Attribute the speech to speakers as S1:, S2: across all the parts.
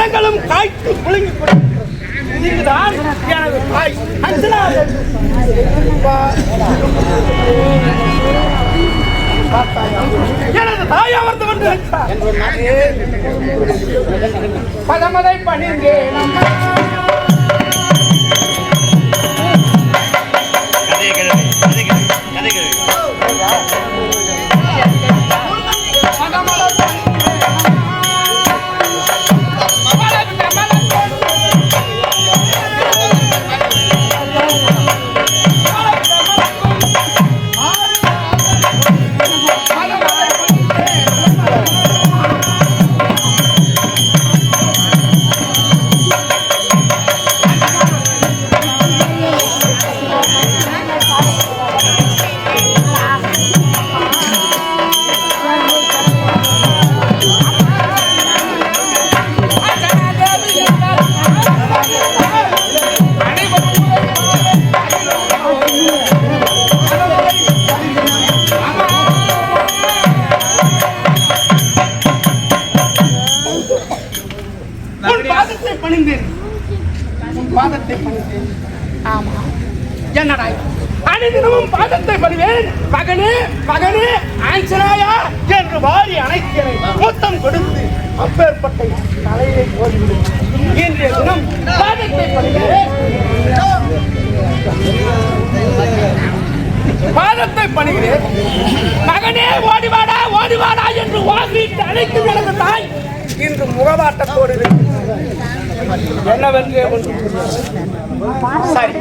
S1: மரங்களும் காய்த்து குலுங்கி இதுதான் எனது தாய் அஞ்சனா எனது தாய் அமர்ந்து கொண்டு பதமதை பணிந்தேன் பணிந்தேன். உன் பாதத்தை பணிந்தேன். ஆமா. என்னடா? அனைதினமும் பாதத்தை பணிவேன். மகனே மகனே ஆஞ்சனாயா என்று வாரி அணைக்கிறேன். மொத்தம் கொடுத்து அப்பேற்பட்ட தலையை இன்றைய தினம் பாதத்தை பணிவேன் பாதத்தை பணிகிறேன். மகனே ஓடிவாடா ஓடிவாடா என்று வாங்கிட்டு அழைத்து நடந்த தாய் இன்று முகவாட்டத்தோடு இருக்கிறது. என்னவென்றே ஒன்று சரி.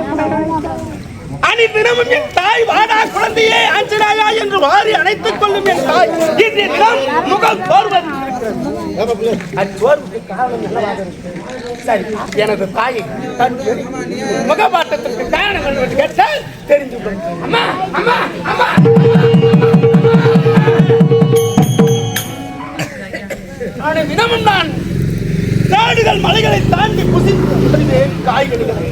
S1: அனி தினமும் என் தாய் வாடா குழந்தையே ஆஞ்சனாயா என்று வாரி அணைத்துக் கொள்ளும் என் தாய். இன்றைய தினம் முகம் சரி எனது தாயை கண்டு முகபாட்டத்திற்கு காரணம் என்று கேட்டால் தெரிஞ்சு அம்மா அம்மா அம்மா. ஆனா தினமும் நான் காடுகள் மலைகளை தாண்டி புசித்து வருவேன் காய்கறிகளை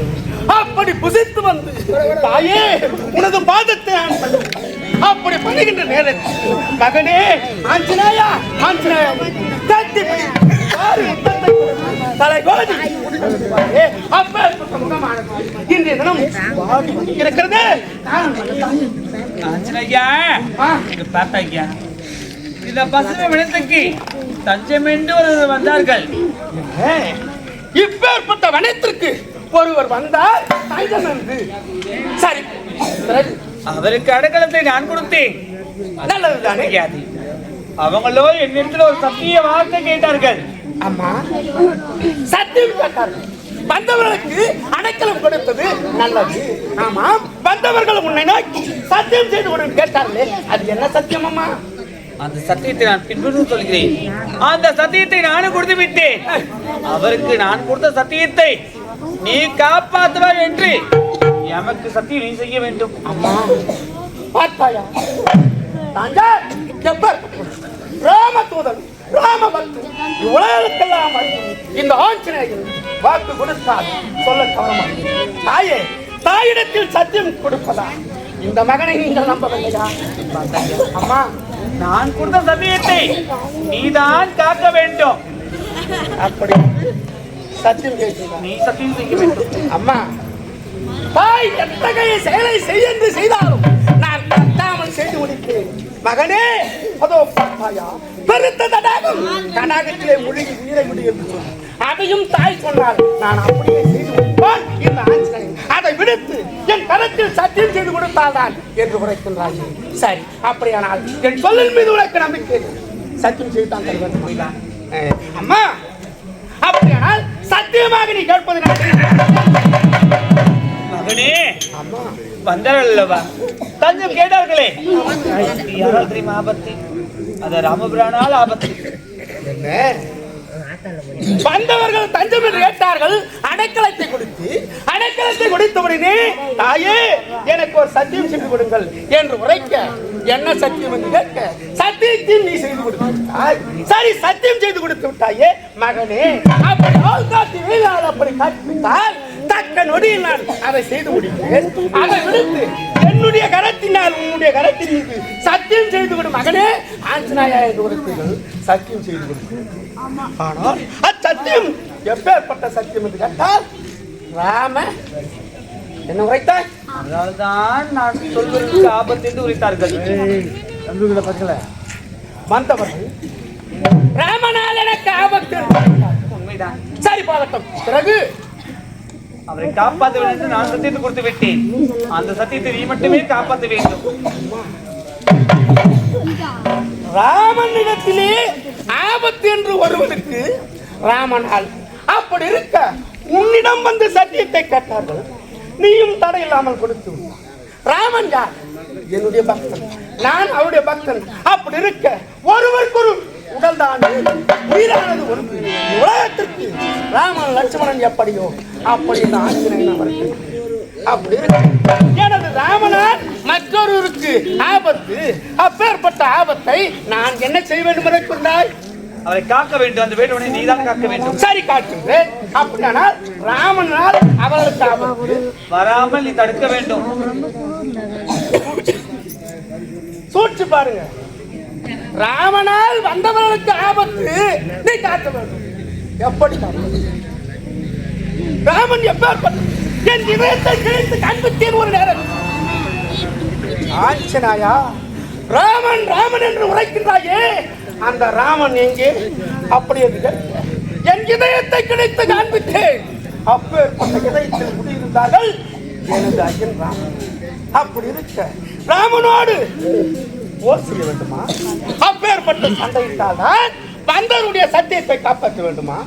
S1: அப்படி புசித்து வந்து தாயே உனது பாதத்தை அப்படி பண்ணுகின்ற நேரத்தில் மகனே ஆஞ்சநேயா ஆஞ்சநேயா. தட்டி பிடி. ஆறு முத்தத்தை கொடு. தலை கோதி ஏ, அப்பேற்பட்ட முகமானது இன்றைய தினம் இருக்கிறது
S2: பார்த்தாய்யா இந்த பசுமை வினத்துக்கு தஞ்சமென்று ஒரு வந்தார்கள்.
S1: இப்பேற்பட்ட வனத்திற்கு ஒருவர் வந்தால் தஞ்சம் என்று. சரி.
S2: அவருக்கு அடைக்கலத்தை நான் கொடுத்தேன்.
S1: நல்லதுதானே?
S2: அவங்களோ என்னிடத்தில் ஒரு சத்திய வார்த்தை கேட்டார்கள்.
S1: அம்மா சத்தியம் கேட்டார்கள் வந்தவர்களுக்கு அடைக்கலம் கொடுத்தது நல்லது. ஆமாம் வந்தவர்கள் உன்னை நோக்கி சத்தியம் செய்து கொடு கேட்டார்களே அது என்ன சத்தியம் அம்மா?
S2: அந்த சத்தியத்தை நான் பின்பற்றி சொல்கிறேன். அந்த சத்தியத்தை நானும் கொடுத்து விட்டேன். அவருக்கு நான் கொடுத்த சத்தியத்தை நீ காப்பாற்றுவாய் என்று எமக்கு சத்தியம் நீ செய்ய வேண்டும்.
S1: அம்மா பார்த்தாயா? தாங்கள் ராமதூதன் ராமபக்தன் உலகத்துக்கெல்லாம் இந்த ஆஞ்சநேயன் வாக்கு கொடுத்தால் சொல்ல தவறமா தாயே தாயிடத்தில் சத்தியம் கொடுப்பதா? இந்த மகனை நீங்கள் நம்பவில்லையா? அம்மா
S2: நான் கொடுத்த சத்தியத்தை நீதான் காக்க வேண்டும்.
S1: அப்படி சத்தியம் கேட்கிறதா
S2: நீ சத்தியம் செய்ய வேண்டும்.
S1: அம்மா தாய் எத்தகைய செயலை செய்ய என்று செய்தாலும் நான் தட்டாமல் செய்து முடிக்கிறேன் மகனே அதோ பார்த்தாயா பெருத்த தடாகம். தடாகத்திலே முழுகி உயிரை முடி என்று சொல் அதையும் தாய் சொன்னால் நான் அப்படியே செய்து முடிப்பான் இந்த ஆஞ்சநேயன். அதை விடுத்து என் கரத்தில் சத்தியம் செய்து கொடுத்தால்தான் என்று உரைக்கின்றாய். சரி அப்படியானால் என் சொல்லின் மீது உனக்கு நம்பிக்கை. சத்தியம் செய்து தான் தருவேன் அஹ், அம்மா அப்படியானால் சத்தியமாக நீ கேட்பது
S2: மகனே
S1: அம்மா.
S2: அல்லவா? தஞ்சம் கேட்டார்களே யாரால் தெரியுமா ஆபத்து அது ராமபுரானால் ஆபத்து.
S1: வந்தவர்கள் தஞ்சம் என்று கேட்டார்கள் அடைக்கலத்தை கொடுத்து அடைக்கலத்தை கொடுத்தவுடனே தாயே எனக்கு ஒரு சத்தியம் செய்து கொடுங்கள் என்று உரைக்க என்ன சத்தியம் என்று கேட்க சத்தியத்தையும் நீ செய்து கொடுத்தாய் சரி சத்தியம் செய்து கொடுத்து விட்டாயே மகனே. அப்படி காட்டி அப்படி கற்பித்தால் தக்க நொடியில் நான் அதை செய்து முடிப்பேன் அதை விடுத்து என்னுடைய கரத்தினால் உன்னுடைய கரத்தின் மீது சத்தியம் செய்து கொடு மகனே ஆஞ்சநாயா என்று உரைத்தீர்கள் சத்தியம் செய்து கொடு ஆனால் அச்சத்தியம் எப்பேற்பட்ட சத்தியம் என்று கேட்டால் ராம என்ன உரைத்தாய்?
S2: அதனால்தான் நான் சொல்வதற்கு ஆபத்து என்று உரைத்தார்கள்.
S1: வந்தவர்கள் ராமனால் எனக்கு ஆபத்து.
S2: உண்மைதான்.
S1: சரி போகட்டும். பிறகு
S2: அவரை காப்பாற்ற வேண்டும் என்று நான் சத்தியத்தை கொடுத்து விட்டேன். அந்த சத்தியத்தை நீ மட்டுமே காப்பாற்ற வேண்டும்.
S1: ராமனிடத்திலே ஆபத்து என்று வருவதற்கு ராமனால் அப்படி இருக்க உன்னிடம் வந்து சத்தியத்தை கேட்டார்கள். நீயும் தடை இல்லாமல் கொடுத்து ராமன் யார்? என்னுடைய பக்தன். நான் அவருடைய பக்தன். அப்படி இருக்க ஒருவருக்கொரு உடல் தான் உயிரானது உலகத்திற்கு ராமன் லட்சுமணன் எப்படியோ அப்படி இந்த ஆஞ்சநேயன் அவருக்கு அப்படி. எனது ராமனால் மற்றொருவருக்கு ஆபத்து. அப்பேற்பட்ட ஆபத்தை நான் என்ன செய்ய வேண்டும் என்று கொண்டாய்
S2: அவரை காக்க வேண்டும். அந்த வேண்டுவனை நீதான் காக்க வேண்டும்.
S1: சரி காட்டுகிறேன். அப்படியானால் ராமனால் அவர்களுக்கு ஆபத்து.
S2: வராமல் நீ தடுக்க வேண்டும்.
S1: சூழ்ச்சி பாருங்க. ராமனால் வந்தவர்களுக்கு ஆபத்து. நீ காத்த வேண்டும் எப்படி ராமன் எப்பேற்பட்ட என் இதயத்தை கிழித்து காண்பித்தேன் ஒரு நேரம். ஆஞ்சனாயா ராமன் ராமன் என்று உரைக்கின்றாயே. அந்த ராமன் எங்கே? அப்படி என்று என் இதயத்தை கிடைத்து காண்பித்தேன். அப்பேற்பட்ட இதயத்தில் குடியிருந்தார்கள் எனது ஐயன் ராமன். அப்படி இருக்க. ராமனோடு போர் செய்ய வேண்டுமா? அப்பேற்பட்ட சண்டையிட்டால் தான் வந்தவருடைய சத்தியத்தை காப்பாற்ற வேண்டுமா?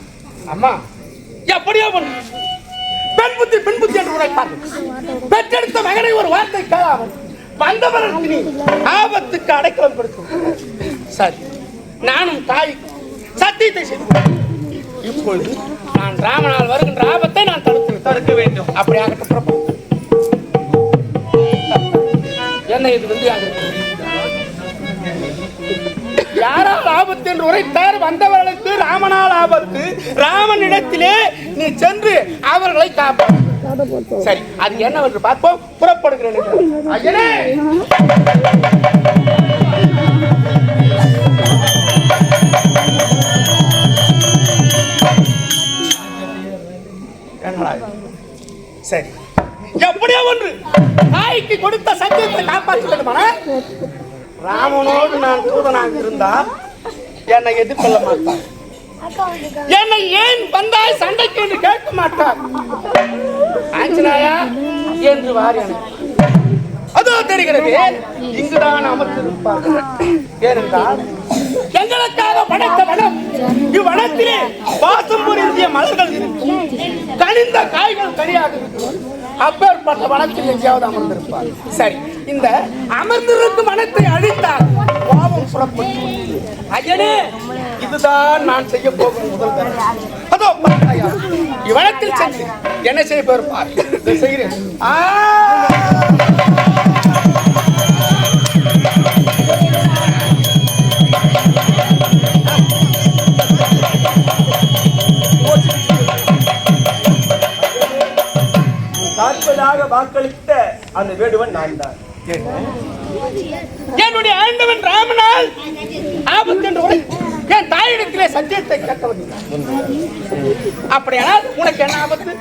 S1: அம்மா எப்படியோ பண்ணு பெண் புத்தி பெண் புத்தி என்று உரைப்பார்கள். பெற்றெடுத்த மகனை ஒரு வார்த்தை கேளாமல் வந்தவருக்கு நீ ஆபத்துக்கு அடைக்கலம் கொடுக்கும். சரி நானும் தாய் சத்தியத்தை செய்து. இப்பொழுது நான் ராமனால் வருகின்ற ஆபத்தை நான் தடுத்து.
S2: தடுக்க வேண்டும்.
S1: அப்படி ஆகட்டும் என்ன இது வந்து யாரால் ஆபத்து என்று உரைத்தார் வந்தவர்களுக்கு ராமனால் ஆபத்து. ராமனிடத்திலே நீ சென்று அவர்களை காப்பாற்று சரி அது என்னவென்று பார்ப்போம். புறப்படுகிறேன். ஐயனே! சரி. எப்படியோ ஒன்று. தாய்க்கு கொடுத்த சத்தியத்தை காப்பாற்ற வேண்டுமானா ராமனோடு நான் தூதனாக இருந்தால் என்னை எதிர்கொள்ள மாட்டார். என்னை ஏன் வந்தாய் சண்டைக்கு என்று கேட்க மாட்டார்? ஆஞ்சனாயா என்று வாரி எனக்கு. அதோ தெரிகிறது இங்குதான் அமர்ந்திருப்பார்கள். ஏனென்றால் எங்களுக்காக படைத்த வனம் இவ்வனத்திலே வாசம் புரிந்திய மலர்கள் இருக்கும். கனிந்த காய்கள் கனியாக இருக்கும். அப்பேற்பட்ட வனத்தில் எங்கேயாவது அமர்ந்திருப்பார் சரி. இந்த அமர்ந்திருக்கும் மனத்தை அழித்தால் பாவம் புறப்பட்டு ஐயனே இதுதான் நான் செய்ய போகும் முதல் அதோ பார்த்தாயா சென்று என்ன செய்ய போயிருப்பார் செய்கிறேன். ஆ!
S3: வாக்களித்த அந்த வேடுவன் நான் தான்.
S1: என்னுடைய ஆண்டவன் ராமனால் ஆபத்து என்று என் தாயிடத்திலே சத்தியத்தை கேட்டவன். அப்படியானால் உனக்கு என்ன ஆபத்து?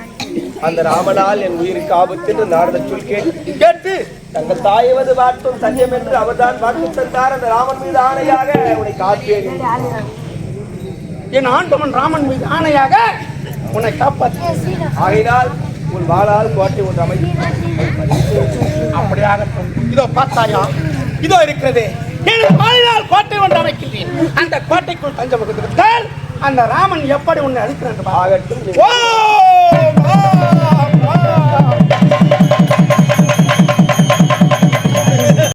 S3: அந்த ராமனால் என் உயிருக்கு ஆபத்து என்று நாரத சொல் கேட்டு
S1: கேட்டு.
S3: தங்கள் தாயவது வார்த்தும் சத்தியம் என்று அவர்தான் வாக்கு தந்தார். அந்த ராமன் மீது ஆணையாக உன்னை காப்பேன்.
S1: என் ஆண்டவன் ராமன் மீது ஆணையாக உன்னை காப்பாற்று
S3: ஆகையினால் உன் வாளால் கோட்டை ஒன்று அமைத்து.
S1: அப்படியாக இதோ பார்த்தாயா? இதோ இருக்கிறதே. எனது வாழ்நாள் கோட்டை ஒன்று அமைக்கின்றேன். அந்த கோட்டைக்குள் தஞ்சம் அந்த ராமன் எப்படி உன்னை அழிக்கிறான்.
S3: ஆகட்டும்.
S1: ஆ